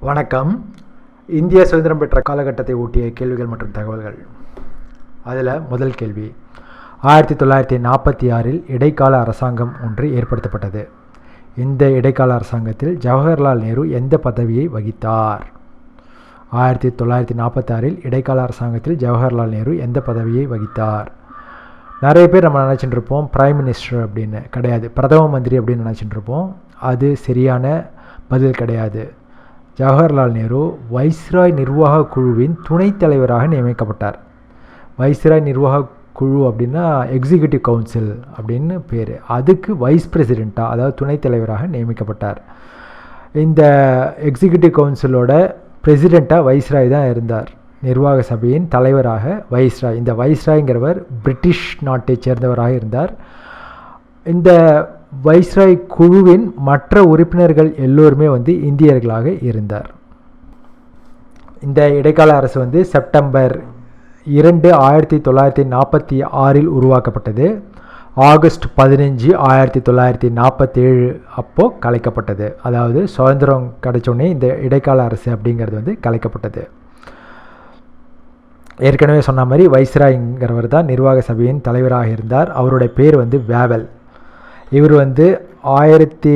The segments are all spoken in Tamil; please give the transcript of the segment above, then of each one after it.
வணக்கம். இந்திய சுதந்திரம் பெற்ற காலகட்டத்தை ஒட்டிய கேள்விகள் மற்றும் தகவல்கள். அதில் முதல் கேள்வி. ஆயிரத்தி தொள்ளாயிரத்தி நாற்பத்தி ஆறில் இடைக்கால அரசாங்கம் ஒன்று ஏற்படுத்தப்பட்டது. இந்த இடைக்கால அரசாங்கத்தில் ஜவஹர்லால் நேரு எந்த பதவியை வகித்தார்? ஆயிரத்தி தொள்ளாயிரத்தி நாற்பத்தாறில் இடைக்கால அரசாங்கத்தில் ஜவஹர்லால் நேரு எந்த பதவியை வகித்தார்? நிறைய பேர் நம்ம நினச்சிட்டு இருப்போம் பிரைம் மினிஸ்டர் அப்படின்னு. கிடையாது. பிரதம மந்திரி அப்படின்னு நினச்சிட்டு இருப்போம் அது சரியான பதில் கிடையாது. ஜவஹர்லால் நேரு வைஸ்ராய் நிர்வாக குழுவின் துணைத் தலைவராக நியமிக்கப்பட்டார். வைஸ்ராய் நிர்வாக குழு அப்படின்னா எக்ஸிக்யூட்டிவ் கவுன்சில் அப்படின்னு பேர். அதுக்கு வைஸ் பிரசிடெண்ட்டாக அதாவது துணைத் தலைவராக நியமிக்கப்பட்டார். இந்த எக்ஸிக்யூட்டிவ் கவுன்சிலோட பிரசிடெண்ட்டாக வைஸ்ராய் தான் இருந்தார். நிர்வாக சபையின் தலைவராக வைஸ்ராய். இந்த வைஸ்ராய்ங்கிறவர் பிரிட்டிஷ் நாட்டைச் சேர்ந்தவராக இருந்தார். இந்த வைஸ்ராய் குழுவின் மற்ற உறுப்பினர்கள் எல்லோருமே வந்து இந்தியர்களாக இருந்தார். இந்த இடைக்கால அரசு வந்து செப்டம்பர் இரண்டு ஆயிரத்தி தொள்ளாயிரத்தி நாற்பத்தி ஆறில் உருவாக்கப்பட்டது. ஆகஸ்ட் பதினஞ்சு ஆயிரத்தி தொள்ளாயிரத்தி நாற்பத்தேழு அப்போது கலைக்கப்பட்டது. அதாவது சுதந்திரம் கிடைச்சோடனே இந்த இடைக்கால அரசு அப்படிங்கிறது வந்து கலைக்கப்பட்டது. ஏற்கனவே சொன்ன மாதிரி வைஸ்ராய்ங்கிறவர் தான் நிர்வாக சபையின் தலைவராக இருந்தார். அவருடைய பேர் வந்து வேவல். இவர் வந்து ஆயிரத்தி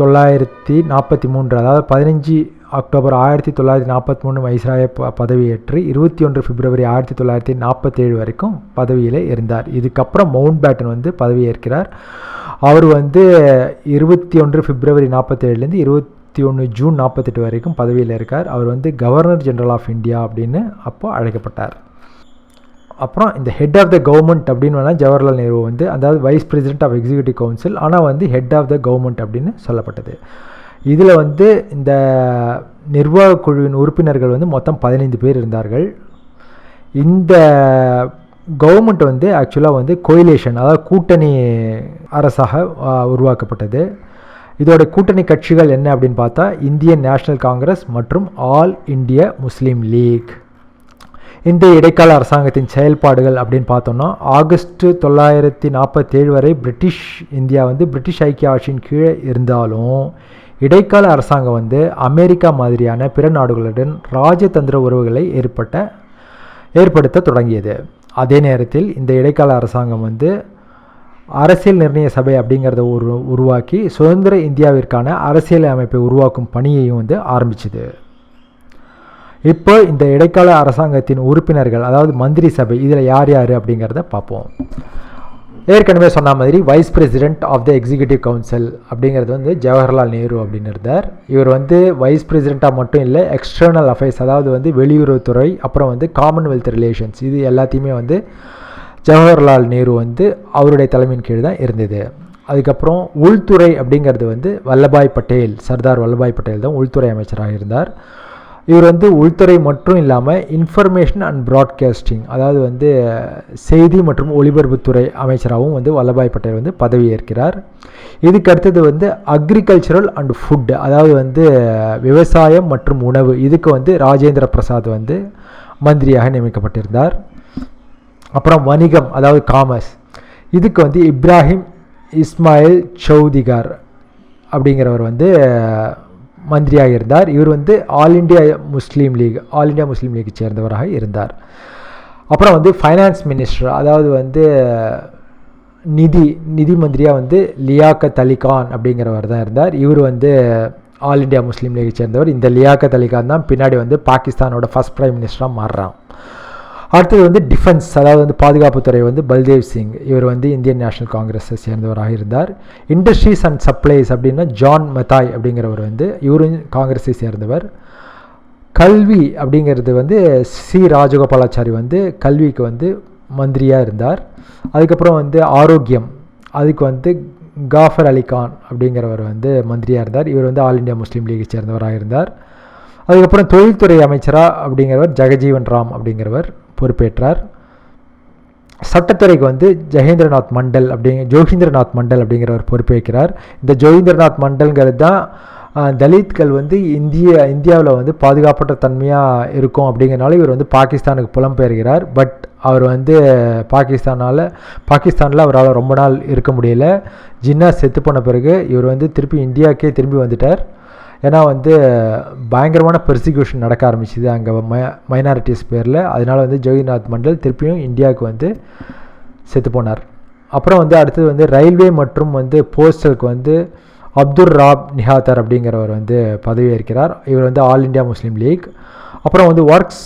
தொள்ளாயிரத்தி நாற்பத்தி மூன்று அதாவது பதினஞ்சு அக்டோபர் ஆயிரத்தி தொள்ளாயிரத்தி நாற்பத்தி மூணு வைஸ்ராய ப பதவியேற்று இருபத்தி ஒன்று பிப்ரவரி ஆயிரத்தி தொள்ளாயிரத்தி நாற்பத்தேழு வரைக்கும் பதவியில் இருந்தார். இதுக்கப்புறம் மவுண்ட் பேட்டன் வந்து பதவியேற்கிறார். அவர் வந்து இருபத்தி ஒன்று பிப்ரவரி நாற்பத்தேழுலேருந்து இருபத்தி ஒன்று ஜூன் நாற்பத்தெட்டு வரைக்கும் பதவியில் இருக்கார். அவர் வந்து கவர்னர் ஜெனரல் ஆஃப் இந்தியா அப்படின்னு அப்போ அழைக்கப்பட்டார். அப்புறம் இந்த ஹெட் ஆஃப் த கவர்மெண்ட் அப்படின்னு வேணால் ஜவஹர்லால் நேரு வந்து அதாவது vice president of executive council ஆனால் வந்து ஹெட் ஆஃப் த கவர்மெண்ட் அப்படின்னு சொல்லப்பட்டது. இதில் வந்து இந்த நிர்வாக குழுவின் உறுப்பினர்கள் வந்து மொத்தம் பதினைந்து பேர் இருந்தார்கள். இந்த கவர்மெண்ட் வந்து ஆக்சுவலாக வந்து கோயிலேஷன் அதாவது கூட்டணி அரசாக உருவாக்கப்பட்டது. இதோட கூட்டணி கட்சிகள் என்ன அப்படின்னு பார்த்தா இந்தியன் நேஷனல் காங்கிரஸ் மற்றும் ஆல் இந்திய முஸ்லீம் லீக் இந்த இடைக்கால அரசாங்கத்தின் செயல்பாடுகள் அப்படின்னு பார்த்தோம்னா ஆகஸ்ட் தொள்ளாயிரத்தி நாற்பத்தேழு வரை பிரிட்டிஷ் இந்தியா வந்து பிரிட்டிஷ் ஐக்கிய ஆட்சியின் கீழே இருந்தாலும் இடைக்கால அரசாங்கம் வந்து அமெரிக்கா மாதிரியான பிற நாடுகளுடன் ராஜதந்திர உறவுகளை ஏற்பட்ட ஏற்படுத்த தொடங்கியது. அதே நேரத்தில் இந்த இடைக்கால அரசாங்கம் வந்து அரசியல் நிர்ணய சபை அப்படிங்கிறத உரு உருவாக்கி சுதந்திர இந்தியாவிற்கான அரசியல் அமைப்பை உருவாக்கும் பணியையும் வந்து ஆரம்பிச்சுது. இப்போ இந்த இடைக்கால அரசாங்கத்தின் உறுப்பினர்கள் அதாவது மந்திரி சபை இதில் யார் யார் அப்படிங்கிறத பார்ப்போம். ஏற்கனவே சொன்ன மாதிரி vice president of the executive council அப்படிங்கிறது வந்து ஜவஹர்லால் நேரு அப்படின்னு இருந்தார். இவர் வந்து வைஸ் பிரசிடெண்ட்டாக மட்டும் இல்லை எக்ஸ்டர்னல் அஃபேர்ஸ் அதாவது வந்து வெளியுறவுத்துறை அப்புறம் வந்து காமன்வெல்த் ரிலேஷன்ஸ் இது எல்லாத்தையுமே வந்து ஜவஹர்லால் நேரு வந்து அவருடைய தலைமையின் கீழ் தான் இருந்தது. அதுக்கப்புறம் உள்துறை அப்படிங்கிறது வந்து வல்லபாய் பட்டேல் சர்தார் வல்லபாய் பட்டேல் தான் உள்துறை அமைச்சராக இருந்தார். இவர் வந்து உள்துறை மட்டும் இல்லாமல் இன்ஃபர்மேஷன் அண்ட் ப்ராட்காஸ்டிங் அதாவது வந்து செய்தி மற்றும் ஒலிபரப்புத்துறை அமைச்சராகவும் வந்து வல்லபாய் பட்டேல் வந்து பதவியேற்கிறார். இதுக்கு அடுத்தது வந்து அக்ரிகல்ச்சரல் அண்ட் ஃபுட் அதாவது வந்து விவசாயம் மற்றும் உணவு. இதுக்கு வந்து ராஜேந்திர பிரசாத் வந்து மந்திரியாக நியமிக்கப்பட்டிருந்தார். அப்புறம் வணிகம் அதாவது காமர்ஸ் இதுக்கு வந்து இப்ராஹிம் இஸ்மாயில் சௌதிகார் அப்படிங்கிறவர் வந்து மந்திரியாக இருந்தார் இவர் வந்து All India Muslim League All India Muslim League சேர்ந்தவராக இருந்தார். அப்புறம் வந்து ஃபைனான்ஸ் மினிஸ்டர் அதாவது வந்து நிதி நிதி மந்திரியாக வந்து லியாக்கத் அலிகான் அப்படிங்கிறவர் தான் இருந்தார். இவர் வந்து ஆல் இண்டியா முஸ்லீம் லீகை சேர்ந்தவர். இந்த லியாக்கத் அலிகான் தான் பின்னாடி வந்து பாகிஸ்தானோட ஃபஸ்ட் ப்ரைம் மினிஸ்டராக மாறுறான். அடுத்தது வந்து டிஃபென்ஸ் அதாவது வந்து பாதுகாப்புத்துறை வந்து பல்தேவ் சிங். இவர் வந்து இந்தியன் நேஷனல் காங்கிரஸை சேர்ந்தவராக இருந்தார். இண்டஸ்ட்ரீஸ் அண்ட் சப்ளைஸ் அப்படின்னா ஜான் மெத்தாய் அப்படிங்கிறவர் வந்து இவரும் காங்கிரஸை சேர்ந்தவர். கல்வி அப்படிங்கிறது வந்து சி ராஜகோபாலாச்சாரி வந்து கல்விக்கு வந்து மந்திரியாக இருந்தார். அதுக்கப்புறம் வந்து ஆரோக்கியம் அதுக்கு வந்து காஃபர் அலி கான் அப்படிங்கிறவர் வந்து மந்திரியாக இருந்தார். இவர் வந்து ஆல் இண்டியா முஸ்லீம் லீகை சேர்ந்தவராக இருந்தார். அதுக்கப்புறம் தொழில்துறை அமைச்சராக அப்படிங்கிறவர் ஜெகஜீவன் ராம் அப்படிங்கிறவர் பொறுப்பேற்றார். சட்டத்துறைக்கு வந்து ஜெகேந்திரநாத் மண்டல் அப்படிங்க ஜோகீந்திரநாத் மண்டல் அப்படிங்கிறவர் பொறுப்பேற்கிறார். இந்த ஜோகீந்திரநாத் மண்டல்ங்கிறது தான் தலித்கள் வந்து இந்திய இந்தியாவில் வந்து பாதுகாப்பற்ற தன்மையாக இருக்கும் அப்படிங்கிறனால இவர் வந்து பாகிஸ்தானுக்கு புலம்பெயர்கிறார். பட் அவர் வந்து பாகிஸ்தானால் பாகிஸ்தானில் அவரால் ரொம்ப நாள் இருக்க முடியல. ஜின்னா செத்து போன பிறகு இவர் வந்து திருப்பி இந்தியாவுக்கே திரும்பி வந்துட்டார். ஏன்னா வந்து பயங்கரமான பெர்சிக்யூஷன் நடக்க ஆரம்பிச்சுது அங்கே மை மைனாரிட்டிஸ் பேரில். அதனால் வந்து ஜோகிநாத் மண்டல் திருப்பியும் இந்தியாவுக்கு வந்து செத்து போனார். அப்புறம் வந்து அடுத்தது வந்து ரயில்வே மற்றும் வந்து போஸ்டலுக்கு வந்து அப்துல் ராப் நிஹாத்தர் அப்படிங்கிறவர் வந்து பதவி ஏற்கிறார் இவர் வந்து ஆல் இண்டியா முஸ்லீம் லீக் அப்புறம் வந்து ஒர்க்ஸ்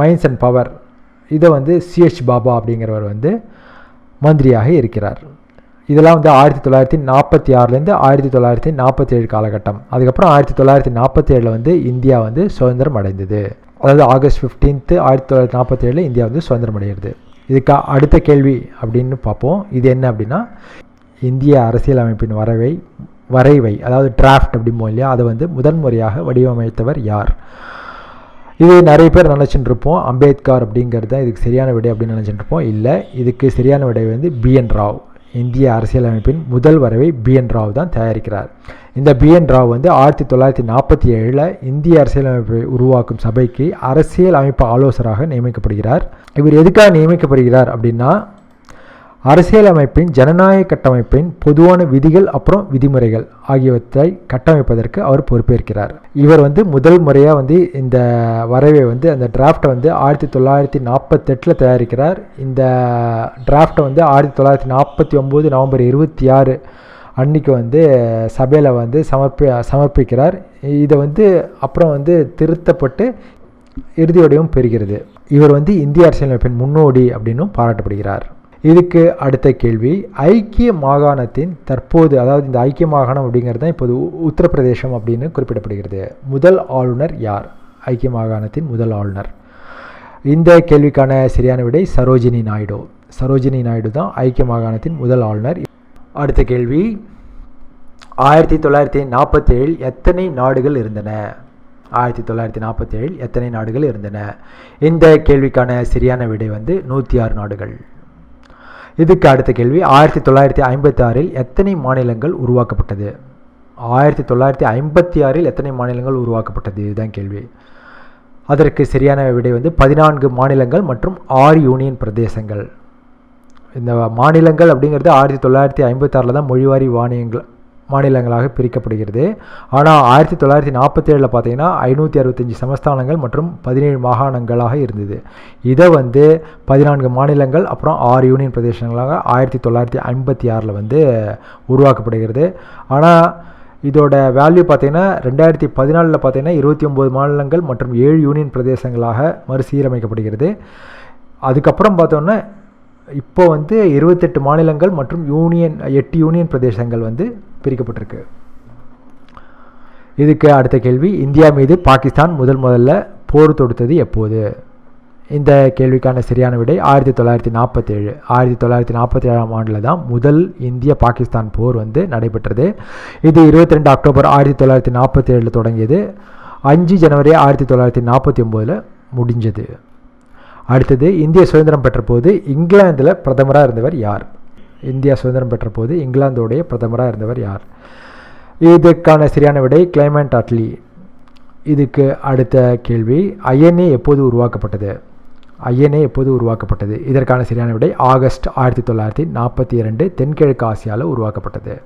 மைன்ஸ் அண்ட் பவர் இதை வந்து சிஹெச் பாபா அப்படிங்கிறவர் வந்து மந்திரியாக இருக்கிறார். இதெல்லாம் வந்து ஆயிரத்தி தொள்ளாயிரத்தி நாற்பத்தி ஆறுலேருந்து ஆயிரத்தி தொள்ளாயிரத்தி நாற்பத்தி ஏழு காலகட்டம். அதுக்கப்புறம் ஆயிரத்தி தொள்ளாயிரத்தி நாற்பத்தி ஏழில் வந்து இந்தியா வந்து சுதந்திரம் அடைந்தது. அதாவது ஆகஸ்ட் ஃபிஃப்டீன்த்து ஆயிரத்தி தொள்ளாயிரத்தி நாற்பத்தி ஏழில் இந்தியா வந்து சுதந்திரம் அடைகிறது. இதுக்கு அடுத்த கேள்வி அப்படின்னு பார்ப்போம். இது என்ன அப்படின்னா இந்திய அரசியலமைப்பின் வரவை வரைவை அதாவது டிராஃப்ட் அப்படிம்போம் இல்லையா? அதை வந்து முதன்முறையாக வடிவமைத்தவர் யார்? இது நிறைய பேர் நினச்சிட்டு இருப்போம். அம்பேத்கர் அப்படிங்கிறது தான் இதுக்கு சரியான விடை அப்படின்னு நினச்சிட்டு இருப்போம். இல்லை இதுக்கு சரியான விடை வந்து பிஎன் ராவ். இந்திய அரசியலமைப்பின் முதல் வரைவை பிஎன் ராவ் தான் தயாரிக்கிறார். இந்த பிஎன் ராவ் வந்து ஆயிரத்தி தொள்ளாயிரத்தி நாற்பத்தி ஏழில் இந்திய அரசியலமைப்பை உருவாக்கும் சபைக்கு அரசியல் அமைப்பு ஆலோசராக நியமிக்கப்படுகிறார். இவர் எதுக்காக நியமிக்கப்படுகிறார் அப்படின்னா அரசியலமைப்பின் ஜனநாயக கட்டமைப்பின் பொதுவான விதிகள் அப்புறம் விதிமுறைகள் ஆகியவற்றை கட்டமைப்பதற்கு அவர் பொறுப்பேற்கிறார். இவர் வந்து முதல் முறையாக வந்து இந்த வரைவை வந்து அந்த டிராஃப்டை வந்து ஆயிரத்தி தொள்ளாயிரத்தி நாற்பத்தெட்டில் தயாரிக்கிறார். இந்த டிராஃப்டை வந்து ஆயிரத்தி தொள்ளாயிரத்தி நாற்பத்தி ஒம்பது நவம்பர் இருபத்தி ஆறு அன்னைக்கு வந்து சபையில் வந்து சமர்ப்பி சமர்ப்பிக்கிறார். இதை வந்து அப்புறம் வந்து திருத்தப்பட்டு இறுதி வடிவம் பெறுகிறது. இவர் வந்து இந்திய அரசியலமைப்பின் முன்னோடி அப்படின்னும் பாராட்டப்படுகிறார். இதுக்கு அடுத்த கேள்வி ஐக்கிய மாகாணத்தின் தற்போது அதாவது இந்த ஐக்கிய மாகாணம் அப்படிங்கிறது தான் இப்போது உத்தரப்பிரதேசம் அப்படின்னு குறிப்பிடப்படுகிறது. முதல் ஆளுநர் யார்? ஐக்கிய மாகாணத்தின் முதல் ஆளுநர். இந்த கேள்விக்கான சரியான விடை சரோஜினி நாயுடு. சரோஜினி நாயுடு தான் ஐக்கிய மாகாணத்தின் முதல் ஆளுநர். அடுத்த கேள்வி ஆயிரத்தி தொள்ளாயிரத்தி நாற்பத்தேழில் எத்தனை நாடுகள் இருந்தன? ஆயிரத்தி தொள்ளாயிரத்தி நாற்பத்தேழில் எத்தனை நாடுகள் இருந்தன? இந்த கேள்விக்கான சரியான விடை வந்து நூற்றி ஆறு நாடுகள். இதுக்கு அடுத்த கேள்வி ஆயிரத்தி தொள்ளாயிரத்தி ஐம்பத்தி ஆறில் எத்தனை மாநிலங்கள் உருவாக்கப்பட்டது? ஆயிரத்தி தொள்ளாயிரத்தி ஐம்பத்தி ஆறில் எத்தனை மாநிலங்கள் உருவாக்கப்பட்டது? இதுதான் கேள்வி. அதற்கு சரியான விடை வந்து பதினான்கு மாநிலங்கள் மற்றும் ஆறு யூனியன் பிரதேசங்கள். இந்த மாநிலங்கள் அப்படிங்கிறது ஆயிரத்தி தொள்ளாயிரத்தி ஐம்பத்தாறில் தான் மொழிவாரி வாணியங்கள் மாநிலங்களாக பிரிக்கப்படுகிறது. ஆனால் ஆயிரத்தி தொள்ளாயிரத்தி நாற்பத்தி ஏழில் பார்த்தீங்கன்னா ஐநூற்றி அறுபத்தஞ்சி சமஸ்தானங்கள் மற்றும் பதினேழு மாகாணங்களாக இருந்தது. இதை வந்து பதினான்கு மாநிலங்கள் அப்புறம் ஆறு யூனியன் பிரதேசங்களாக ஆயிரத்தி தொள்ளாயிரத்தி ஐம்பத்தி ஆறில் வந்து உருவாக்கப்படுகிறது. ஆனால் இதோட வேல்யூ பார்த்தீங்கன்னா ரெண்டாயிரத்தி பதினாலில் பார்த்தீங்கன்னா இருபத்தி ஒம்பது மாநிலங்கள் மற்றும் ஏழு யூனியன் பிரதேசங்களாக மறுசீரமைக்கப்படுகிறது. அதுக்கப்புறம் பார்த்தோன்னா இப்போ வந்து இருபத்தெட்டு மாநிலங்கள் மற்றும் யூனியன் எட்டு யூனியன் பிரதேசங்கள் வந்து பிரிக்கப்பட்டிருக்கு. இதுக்கு அடுத்த கேள்வி இந்தியா மீது பாகிஸ்தான் முதல் முதல்ல போர் தொடுத்தது எப்போது? இந்த கேள்விக்கான சரியான விடை ஆயிரத்தி தொள்ளாயிரத்தி நாற்பத்தேழு. ஆயிரத்தி தொள்ளாயிரத்தி நாற்பத்தி ஏழாம் ஆண்டில் தான் முதல் இந்திய பாகிஸ்தான் போர் வந்து நடைபெற்றது. இது இருபத்தி ரெண்டு அக்டோபர் ஆயிரத்தி தொள்ளாயிரத்தி நாற்பத்தி ஏழில் தொடங்கியது. அஞ்சு ஜனவரி ஆயிரத்தி தொள்ளாயிரத்தி நாற்பத்தி ஒம்போதில் முடிஞ்சது. அடுத்தது இந்திய சுதந்திரம் பெற்ற போது இங்கிலாந்தில் பிரதமராக இருந்தவர் யார்? இந்தியா சுதந்திரம் பெற்ற போது இங்கிலாந்தோடைய பிரதமராக இருந்தவர் யார்? இதற்கான சரியான விடை கிளைமேட் அட்லி. இதுக்கு அடுத்த கேள்வி ஐஎன்ஏ எப்போது உருவாக்கப்பட்டது? ஐஎன்ஏ எப்போது உருவாக்கப்பட்டது? இதற்கான சரியான விடை ஆகஸ்ட் ஆயிரத்தி தொள்ளாயிரத்தி நாற்பத்தி இரண்டு தென்கிழக்கு ஆசியாவில் உருவாக்கப்பட்டது.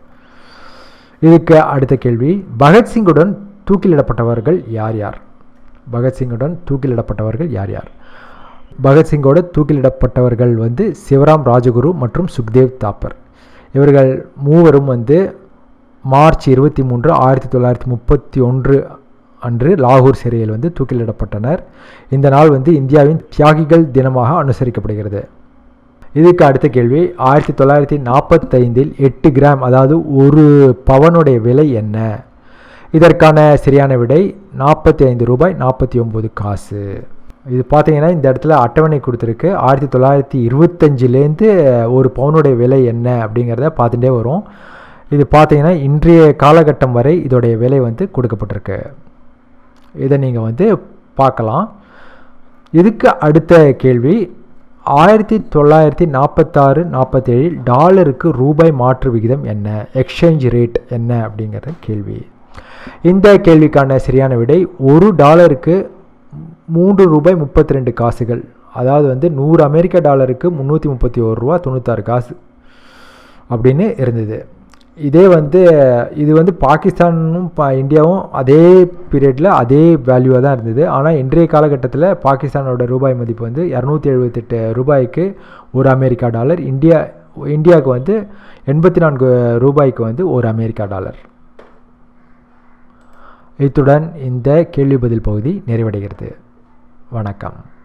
இதுக்கு அடுத்த கேள்வி பகத்சிங்குடன் தூக்கிலிடப்பட்டவர்கள் யார் யார்? பகத்சிங்குடன் தூக்கிலிடப்பட்டவர்கள் யார் யார்? பகத்சிங்கோட தூக்கிலிடப்பட்டவர்கள் வந்து சிவராம் ராஜகுரு மற்றும் சுக்தேவ் தாப்பர். இவர்கள் மூவரும் வந்து மார்ச் இருபத்தி மூன்று ஆயிரத்தி தொள்ளாயிரத்தி முப்பத்தி ஒன்று அன்று லாகூர் சிறையில் வந்து தூக்கிலிடப்பட்டனர். இந்த நாள் வந்து இந்தியாவின் தியாகிகள் தினமாக அனுசரிக்கப்படுகிறது. இதுக்கு அடுத்த கேள்வி ஆயிரத்தி தொள்ளாயிரத்தி நாற்பத்தைந்தில் எட்டு கிராம் அதாவது ஒரு பவனுடைய விலை என்ன? இதற்கான சரியான விடை நாற்பத்தி ஐந்து ரூபாய் நாற்பத்தி ஒம்பது காசு. இது பார்த்தீங்கன்னா இந்த இடத்துல அட்டவணை கொடுத்துருக்கு. ஆயிரத்தி தொள்ளாயிரத்தி இருபத்தஞ்சிலேருந்து ஒரு பவுனுடைய விலை என்ன அப்படிங்கிறத பார்த்துட்டே வரும். இது பார்த்தீங்கன்னா இன்றைய காலகட்டம் வரை இதோடைய விலை வந்து கொடுக்கப்பட்டிருக்கு. இதை நீங்கள் வந்து பார்க்கலாம். இதுக்கு அடுத்த கேள்வி. ஆயிரத்தி தொள்ளாயிரத்தி நாற்பத்தாறு நாற்பத்தேழில் டாலருக்கு ரூபாய் மாற்று விகிதம் என்ன? எக்ஸ்சேஞ்ச் ரேட் என்ன அப்படிங்கிற கேள்வி. இந்த கேள்விக்கான சரியான விடை ஒரு டாலருக்கு மூன்று ரூபாய் முப்பத்தி ரெண்டு காசுகள். அதாவது வந்து நூறு அமெரிக்க டாலருக்கு முந்நூற்றி முப்பத்தி ஒரு ரூபா தொண்ணூத்தாறு காசு அப்படின்னு இருந்தது. இதே வந்து இது வந்து பாகிஸ்தானும் இந்தியாவும் அதே பீரியடில் அதே வேல்யூவாக தான் இருந்தது. ஆனால் இன்றைய காலகட்டத்தில் பாகிஸ்தானோட ரூபாய் மதிப்பு வந்து இரநூத்தி எழுபத்தெட்டு ரூபாய்க்கு ஒரு அமெரிக்கா டாலர். இந்தியா இந்தியாவுக்கு வந்து எண்பத்தி நான்கு ரூபாய்க்கு வந்து ஒரு அமெரிக்கா டாலர். இத்துடன் இந்த கேள்வி பதில் பகுதி நிறைவடைகிறது. வணக்கம்.